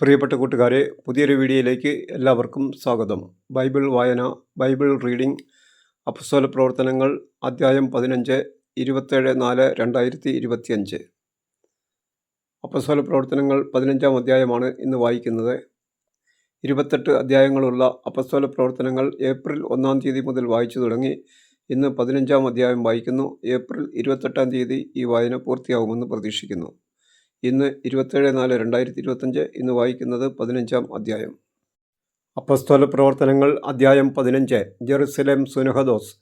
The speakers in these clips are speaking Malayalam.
പ്രിയപ്പെട്ട കൂട്ടുകാരെ പുതിയൊരു വീഡിയോയിലേക്ക് എല്ലാവർക്കും സ്വാഗതം. ബൈബിൾ വായന ബൈബിൾ റീഡിംഗ് അപസ്വല പ്രവർത്തനങ്ങൾ അധ്യായം പതിനഞ്ച് ഇരുപത്തേഴ് നാല് രണ്ടായിരത്തി ഇരുപത്തിയഞ്ച്. അപസ്വല പ്രവർത്തനങ്ങൾ പതിനഞ്ചാം അധ്യായമാണ് ഇന്ന് വായിക്കുന്നത്. ഇരുപത്തെട്ട് അധ്യായങ്ങളുള്ള അപസ്വല പ്രവർത്തനങ്ങൾ ഏപ്രിൽ ഒന്നാം തീയതി മുതൽ വായിച്ചു തുടങ്ങി ഇന്ന് പതിനഞ്ചാം അധ്യായം വായിക്കുന്നു. ഏപ്രിൽ ഇരുപത്തെട്ടാം തീയതി ഈ വായന പൂർത്തിയാകുമെന്ന് പ്രതീക്ഷിക്കുന്നു. ഇന്ന് ഇരുപത്തേഴ് നാല് രണ്ടായിരത്തി ഇരുപത്തഞ്ച് ഇന്ന് വായിക്കുന്നത് പതിനഞ്ചാം അധ്യായം. അപ്പസ്തോല പ്രവർത്തനങ്ങൾ അധ്യായം പതിനഞ്ച്. ജെറുസലേം സുനഹദോസ്.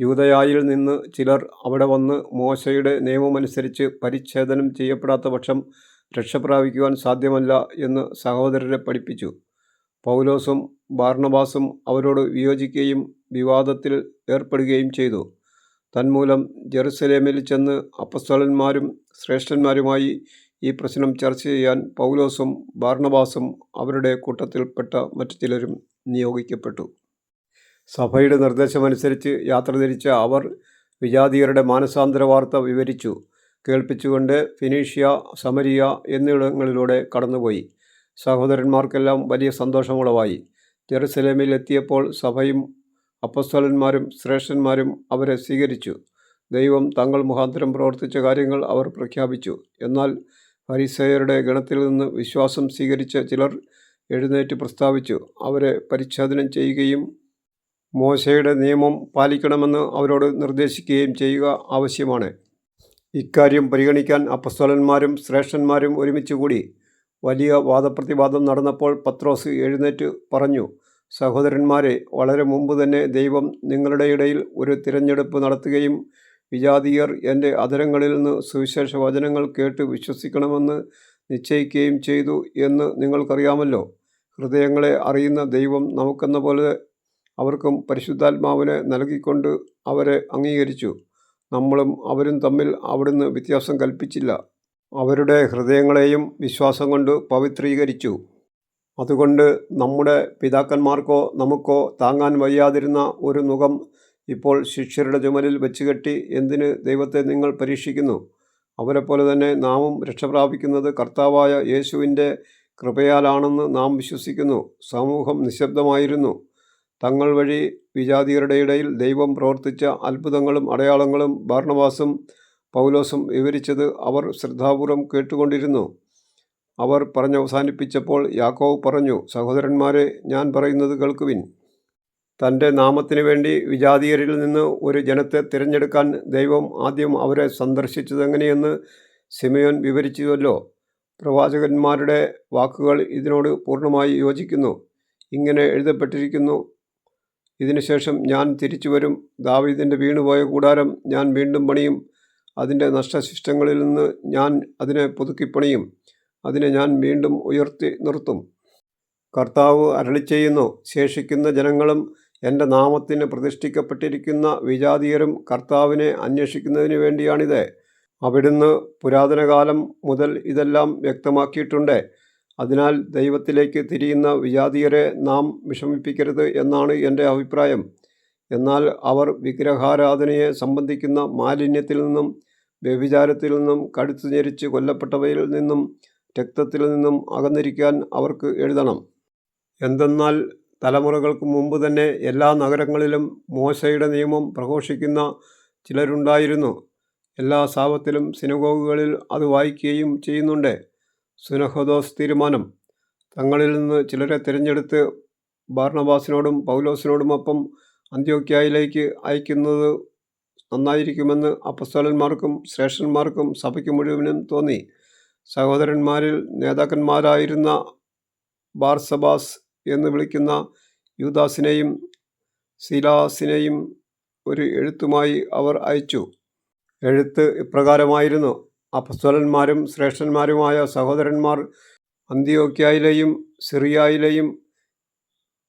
യൂതയായിൽ നിന്ന് ചിലർ അവിടെ വന്ന് മോശയുടെ നിയമമനുസരിച്ച് പരിച്ഛേദനം ചെയ്യപ്പെടാത്ത പക്ഷം രക്ഷപ്രാപിക്കുവാൻ സാധ്യമല്ല എന്ന് സഹോദരരെ പഠിപ്പിച്ചു. പൗലോസും ബാർണബാസും അവരോട് വിയോജിക്കുകയും വിവാദത്തിൽ ഏർപ്പെടുകയും ചെയ്തു. തന്മൂലം ജെറുസലേമിൽ ചെന്ന് അപ്പസ്തോലന്മാരും ശ്രേഷ്ഠന്മാരുമായി ഈ പ്രശ്നം ചർച്ച ചെയ്യാൻ പൗലോസും ബാർണബാസും അവരുടെ കൂട്ടത്തിൽപ്പെട്ട മറ്റു ചിലരും നിയോഗിക്കപ്പെട്ടു. സഭയുടെ നിർദ്ദേശമനുസരിച്ച് യാത്ര തിരിച്ച അവർ വിജാതീയരുടെ മാനസാന്തര വാർത്ത വിവരിച്ചു. കേൾപ്പിച്ചുകൊണ്ട് ഫിനീഷ്യ സമരിയ എന്നിവിടങ്ങളിലൂടെ കടന്നുപോയി. സഹോദരന്മാർക്കെല്ലാം വലിയ സന്തോഷമുളവായി. ജെറുസലേമിൽ എത്തിയപ്പോൾ സഭയും അപ്പസ്തോലന്മാരും ശ്രേഷ്ഠന്മാരും അവരെ സ്വീകരിച്ചു. ദൈവം തങ്ങൾ മുഖാന്തരം പ്രവർത്തിച്ച കാര്യങ്ങൾ അവർ പ്രഖ്യാപിച്ചു. എന്നാൽ ഫരിസേയരുടെ ഗണത്തിൽ നിന്ന് വിശ്വാസം സ്വീകരിച്ച ചിലർ എഴുന്നേറ്റ് പ്രസ്താവിച്ചു അവരെ പരിച്ഛേദനം ചെയ്യുകയും മോശയുടെ നിയമം പാലിക്കണമെന്ന് അവരോട് നിർദ്ദേശിക്കുകയും ചെയ്യുക ആവശ്യമാണ്. ഇക്കാര്യം പരിഗണിക്കാൻ അപ്പസ്തോലന്മാരും ശ്രേഷ്ഠന്മാരും ഒരുമിച്ച് കൂടി വലിയ വാദപ്രതിവാദം നടന്നപ്പോൾ പത്രോസ് എഴുന്നേറ്റ് പറഞ്ഞു സഹോദരന്മാരെ വളരെ മുമ്പ് തന്നെ ദൈവം നിങ്ങളുടെ ഇടയിൽ ഒരു തിരഞ്ഞെടുപ്പ് നടത്തുകയും വിജാതീയർ എന്റെ അധരങ്ങളിൽ നിന്ന് സുവിശേഷ വചനങ്ങൾ കേട്ട് വിശ്വസിക്കണമെന്ന് നിശ്ചയിക്കുകയും ചെയ്തു എന്ന് നിങ്ങൾക്കറിയാമല്ലോ. ഹൃദയങ്ങളെ അറിയുന്ന ദൈവം നമുക്കെന്ന പോലെ അവർക്കും പരിശുദ്ധാത്മാവിനെ നൽകിക്കൊണ്ട് അവരെ അംഗീകരിച്ചു. നമ്മളും അവരും തമ്മിൽ അവിടുന്ന് വ്യത്യാസം കൽപ്പിച്ചില്ല. അവരുടെ ഹൃദയങ്ങളെയും വിശ്വാസം കൊണ്ട് പവിത്രീകരിച്ചു. അതുകൊണ്ട് നമ്മുടെ പിതാക്കന്മാർക്കോ നമുക്കോ താങ്ങാൻ വയ്യാതിരുന്ന ഒരു മുഖം ഇപ്പോൾ ശിഷ്യരുടെ ചുമലിൽ വെച്ച് കെട്ടി എന്തിന് ദൈവത്തെ നിങ്ങൾ പരീക്ഷിക്കുന്നു? അവരെപ്പോലെ തന്നെ നാമും രക്ഷപ്രാപിക്കുന്നത് കർത്താവായ യേശുവിന്റെ കൃപയാലാണെന്ന് നാം വിശ്വസിക്കുന്നു. സമൂഹം നിശബ്ദമായിരുന്നു. തങ്ങൾ വഴി വിജാതിയരുടെ ഇടയിൽ ദൈവം പ്രവർത്തിച്ച അത്ഭുതങ്ങളും അടയാളങ്ങളും ഭരണവാസും പൗലോസും വിവരിച്ചത് അവർ ശ്രദ്ധാപൂർവം കേട്ടുകൊണ്ടിരുന്നു. അവർ പറഞ്ഞവസാനിപ്പിച്ചപ്പോൾ യാക്കോവ് പറഞ്ഞു സഹോദരന്മാരെ ഞാൻ പറയുന്നത് കേൾക്കുവിൻ. തന്റെ നാമത്തിന് വേണ്ടി വിജാതീയരിൽ നിന്ന് ഒരു ജനത്തെ തിരഞ്ഞെടുക്കാൻ ദൈവം ആദ്യം അവരെ സന്ദർശിച്ചതെങ്ങനെയെന്ന് സിമയോൻ വിവരിച്ചുവല്ലോ. പ്രവാചകന്മാരുടെ വാക്കുകൾ ഇതിനോട് പൂർണമായി യോജിക്കുന്നു. ഇങ്ങനെ എഴുതപ്പെട്ടിരിക്കുന്നു. ഇതിനുശേഷം ഞാൻ തിരിച്ചു വരും. ദാവീദിന്റെ വീണുപോയ കൂടാരം ഞാൻ വീണ്ടും പണിയും. അതിന്റെ നഷ്ടശിഷ്ടങ്ങളിൽ നിന്ന് ഞാൻ അതിനെ പുതുക്കിപ്പണിയും. അതിനെ ഞാൻ വീണ്ടും ഉയർത്തി നിർത്തും. കർത്താവ് അരളി ചെയ്യുന്നു ശേഷിക്കുന്ന ജനങ്ങളും എന്റെ നാമത്തിന് പ്രതിഷ്ഠിക്കപ്പെട്ടിരിക്കുന്ന വിജാതീയരും കർത്താവിനെ അന്വേഷിക്കുന്നതിന് വേണ്ടിയാണിത്. അവിടുന്ന് പുരാതനകാലം മുതൽ ഇതെല്ലാം വ്യക്തമാക്കിയിട്ടുണ്ട്. അതിനാൽ ദൈവത്തിലേക്ക് തിരിയുന്ന വിജാതീയരെ നാം വിഷമിപ്പിക്കരുത് എന്നാണ് എന്റെ അഭിപ്രായം. എന്നാൽ അവർ വിഗ്രഹാരാധനയെ സംബന്ധിക്കുന്ന മാലിന്യത്തിൽ നിന്നും വ്യഭിചാരത്തിൽ നിന്നും കടുത്തു ഞെരിച്ച് കൊല്ലപ്പെട്ടവയിൽ നിന്നും രക്തത്തിൽ നിന്നും അകന്നിരിക്കാൻ അവർക്ക് എഴുതണം. എന്തെന്നാൽ തലമുറകൾക്ക് മുമ്പ് തന്നെ എല്ലാ നഗരങ്ങളിലും മോശയുടെ നിയമം പ്രഘോഷിക്കുന്ന ചിലരുണ്ടായിരുന്നു. എല്ലാ സാപത്തിലും സിനഗോഗുകളിൽ അത് വായിക്കുകയും ചെയ്യുന്നുണ്ട്. സുനഹദോസ് തീരുമാനം. തങ്ങളിൽ നിന്ന് ചിലരെ തിരഞ്ഞെടുത്ത് ബാർണബാസിനോടും പൗലോസിനോടുമൊപ്പം അന്ത്യോക്യായിലേക്ക് അയക്കുന്നത് നന്നായിരിക്കുമെന്ന് അപ്പസ്തോലന്മാർക്കും ശ്രേഷ്ഠന്മാർക്കും സഭയ്ക്ക് മുഴുവനും തോന്നി. സഹോദരന്മാരിൽ നേതാക്കന്മാരായിരുന്ന ബാർസബാസ് എന്ന് വിളിക്കുന്ന യൂദാസിനെയും സിലാസിനെയും ഒരു എഴുത്തുമായി അവർ അയച്ചു. എഴുത്ത് ഇപ്രകാരമായിരുന്നു. അപസ്വലന്മാരും ശ്രേഷ്ഠന്മാരുമായ സഹോദരന്മാർ അന്ത്യോക്യായിലെയും സിറിയായിലെയും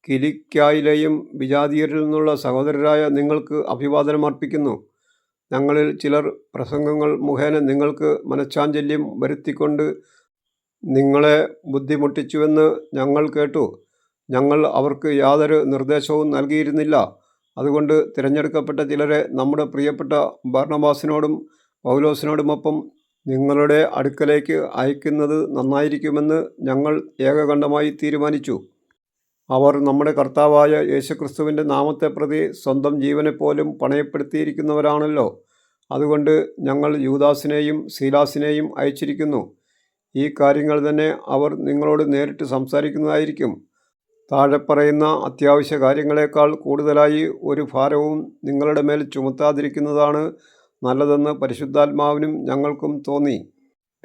കിലിക്കായിലെയും വിജാതീയരിൽ നിന്നുള്ള സഹോദരരായ നിങ്ങൾക്ക് അഭിവാദനം അർപ്പിക്കുന്നു. ഞങ്ങളിൽ ചിലർ പ്രസംഗങ്ങൾ മുഖേന നിങ്ങൾക്ക് മനഃശാഞ്ചല്യം വരുത്തിക്കൊണ്ട് നിങ്ങളെ ബുദ്ധിമുട്ടിച്ചുവെന്ന് ഞങ്ങൾ കേട്ടു. ഞങ്ങൾ അവർക്ക് യാതൊരു നിർദ്ദേശവും നൽകിയിരുന്നില്ല. അതുകൊണ്ട് തിരഞ്ഞെടുക്കപ്പെട്ട ചിലരെ നമ്മുടെ പ്രിയപ്പെട്ട ഭരണവാസിനോടും പൗലോസിനോടുമൊപ്പം നിങ്ങളുടെ അടുക്കലേക്ക് അയക്കുന്നത് നന്നായിരിക്കുമെന്ന് ഞങ്ങൾ ഏകകണ്ഠമായി തീരുമാനിച്ചു. അവർ നമ്മുടെ കർത്താവായ യേശുക്രിസ്തുവിന്റെ നാമത്തെ പ്രതി സ്വന്തം ജീവനെപ്പോലും പണയപ്പെടുത്തിയിരിക്കുന്നവരാണല്ലോ. അതുകൊണ്ട് ഞങ്ങൾ യൂദാസിനെയും സീലാസിനെയും അയച്ചിരിക്കുന്നു. ഈ കാര്യങ്ങൾ തന്നെ അവർ നിങ്ങളോട് നേരിട്ട് സംസാരിക്കുന്നതായിരിക്കും. താഴെ പറയുന്ന അത്യാവശ്യ കാര്യങ്ങളെക്കാൾ കൂടുതലായി ഒരു ഭാരവും നിങ്ങളുടെ മേൽ ചുമത്താതിരിക്കുന്നതാണ് നല്ലതെന്ന് പരിശുദ്ധാത്മാവിനും ഞങ്ങൾക്കും തോന്നി.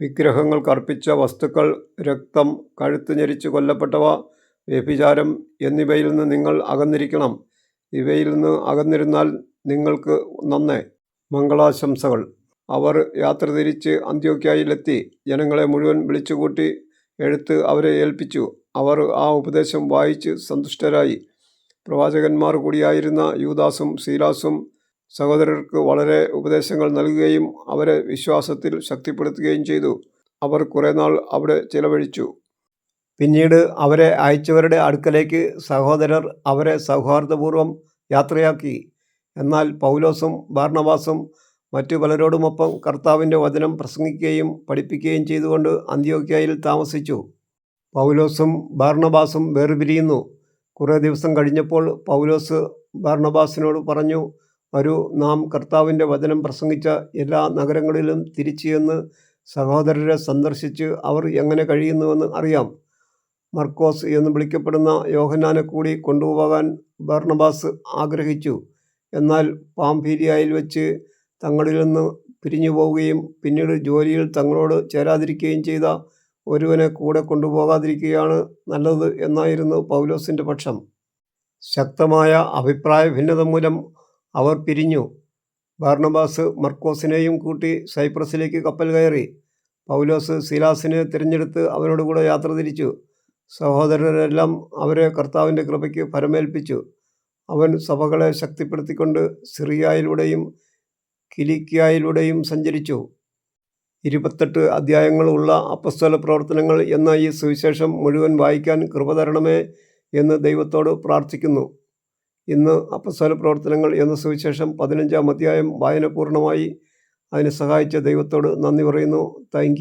വിഗ്രഹങ്ങൾക്ക് അർപ്പിച്ച വസ്തുക്കൾ രക്തം കഴുത്ത് ഞെരിച്ച് കൊല്ലപ്പെട്ടവ വ്യഭിചാരം എന്നിവയിൽ നിന്ന് നിങ്ങൾ അകന്നിരിക്കണം. ഇവയിൽ നിന്ന് അകന്നിരുന്നാൽ നിങ്ങൾക്ക് നന്നേ. മംഗളാശംസകൾ. അവർ യാത്ര തിരിച്ച് അന്ത്യോക്യായിലെത്തി. ജനങ്ങളെ മുഴുവൻ വിളിച്ചുകൂട്ടി എഴുത്ത് അവരെ ഏൽപ്പിച്ചു. അവർ ആ ഉപദേശം വായിച്ച് സന്തുഷ്ടരായി. പ്രവാചകന്മാർ കൂടിയായിരുന്ന യൂദാസും സീലാസും സഹോദരർക്ക് വളരെ ഉപദേശങ്ങൾ നൽകുകയും അവരെ വിശ്വാസത്തിൽ ശക്തിപ്പെടുത്തുകയും ചെയ്തു. അവർ കുറേ നാൾ അവിടെ ചിലവഴിച്ചു. പിന്നീട് അവരെ അയച്ചവരുടെ അടുക്കലേക്ക് സഹോദരർ അവരെ സൗഹാർദ്ദപൂർവം യാത്രയാക്കി. എന്നാൽ പൗലോസും ബാർണവാസും മറ്റു പലരോടുമൊപ്പം കർത്താവിന്റെ വചനം പ്രസംഗിക്കുകയും പഠിപ്പിക്കുകയും ചെയ്തുകൊണ്ട് അന്ത്യോക്യയിൽ താമസിച്ചു. പൗലോസും ബാർണബാസും വേർപിരിയുന്നു. കുറേ ദിവസം കഴിഞ്ഞപ്പോൾ പൗലോസ് ബാർണബാസിനോട് പറഞ്ഞു ഒരു നാം കർത്താവിന്റെ വചനം പ്രസംഗിച്ച എല്ലാ നഗരങ്ങളിലും തിരിച്ചു ചെന്ന് സഹോദരരെ സന്ദർശിച്ച് അവർ എങ്ങനെ കഴിയുന്നുവെന്ന് അറിയാം. മർക്കോസ് എന്ന് വിളിക്കപ്പെടുന്ന യോഹനാനെ കൂടി കൊണ്ടുപോകാൻ ബർണബാസ് ആഗ്രഹിച്ചു. എന്നാൽ പാംപീരിയായിൽ വെച്ച് തങ്ങളിൽ നിന്ന് പിരിഞ്ഞു പോവുകയും പിന്നീട് ജോലിയിൽ തങ്ങളോട് ചേരാതിരിക്കുകയും ചെയ്ത ഒരുവനെ കൂടെ കൊണ്ടുപോകാതിരിക്കുകയാണ് നല്ലത് എന്നായിരുന്നു പൗലോസിന്റെ പക്ഷം. ശക്തമായ അഭിപ്രായ ഭിന്നത മൂലം അവർ പിരിഞ്ഞു. ബാർണബാസ് മർക്കോസിനെയും കൂട്ടി സൈപ്രസിലേക്ക് കപ്പൽ കയറി. പൗലോസ് സിലാസിനെ തിരഞ്ഞെടുത്ത് അവരോട് കൂടെ യാത്ര തിരിച്ചു. സഹോദരരെല്ലാം അവരെ കർത്താവിന്റെ കൃപയ്ക്ക് ഫലമേൽപ്പിച്ചു അവൻ സഭകളെ ശക്തിപ്പെടുത്തിക്കൊണ്ട് സിറിയായിലൂടെയും കിലിക്കായിലൂടെയും സഞ്ചരിച്ചു. ഇരുപത്തെട്ട് അധ്യായങ്ങളുള്ള അപ്പസ്തല പ്രവർത്തനങ്ങൾ എന്ന ഈ സുവിശേഷം മുഴുവൻ വായിക്കാൻ കൃപ തരണമേ എന്ന് ദൈവത്തോട് പ്രാർത്ഥിക്കുന്നു. ഇന്ന് അപ്പസ്തല പ്രവർത്തനങ്ങൾ എന്ന സുവിശേഷം പതിനഞ്ചാം അധ്യായം വായന പൂർണമായി. അതിനെ സഹായിച്ച ദൈവത്തോട് നന്ദി പറയുന്നു. താങ്ക്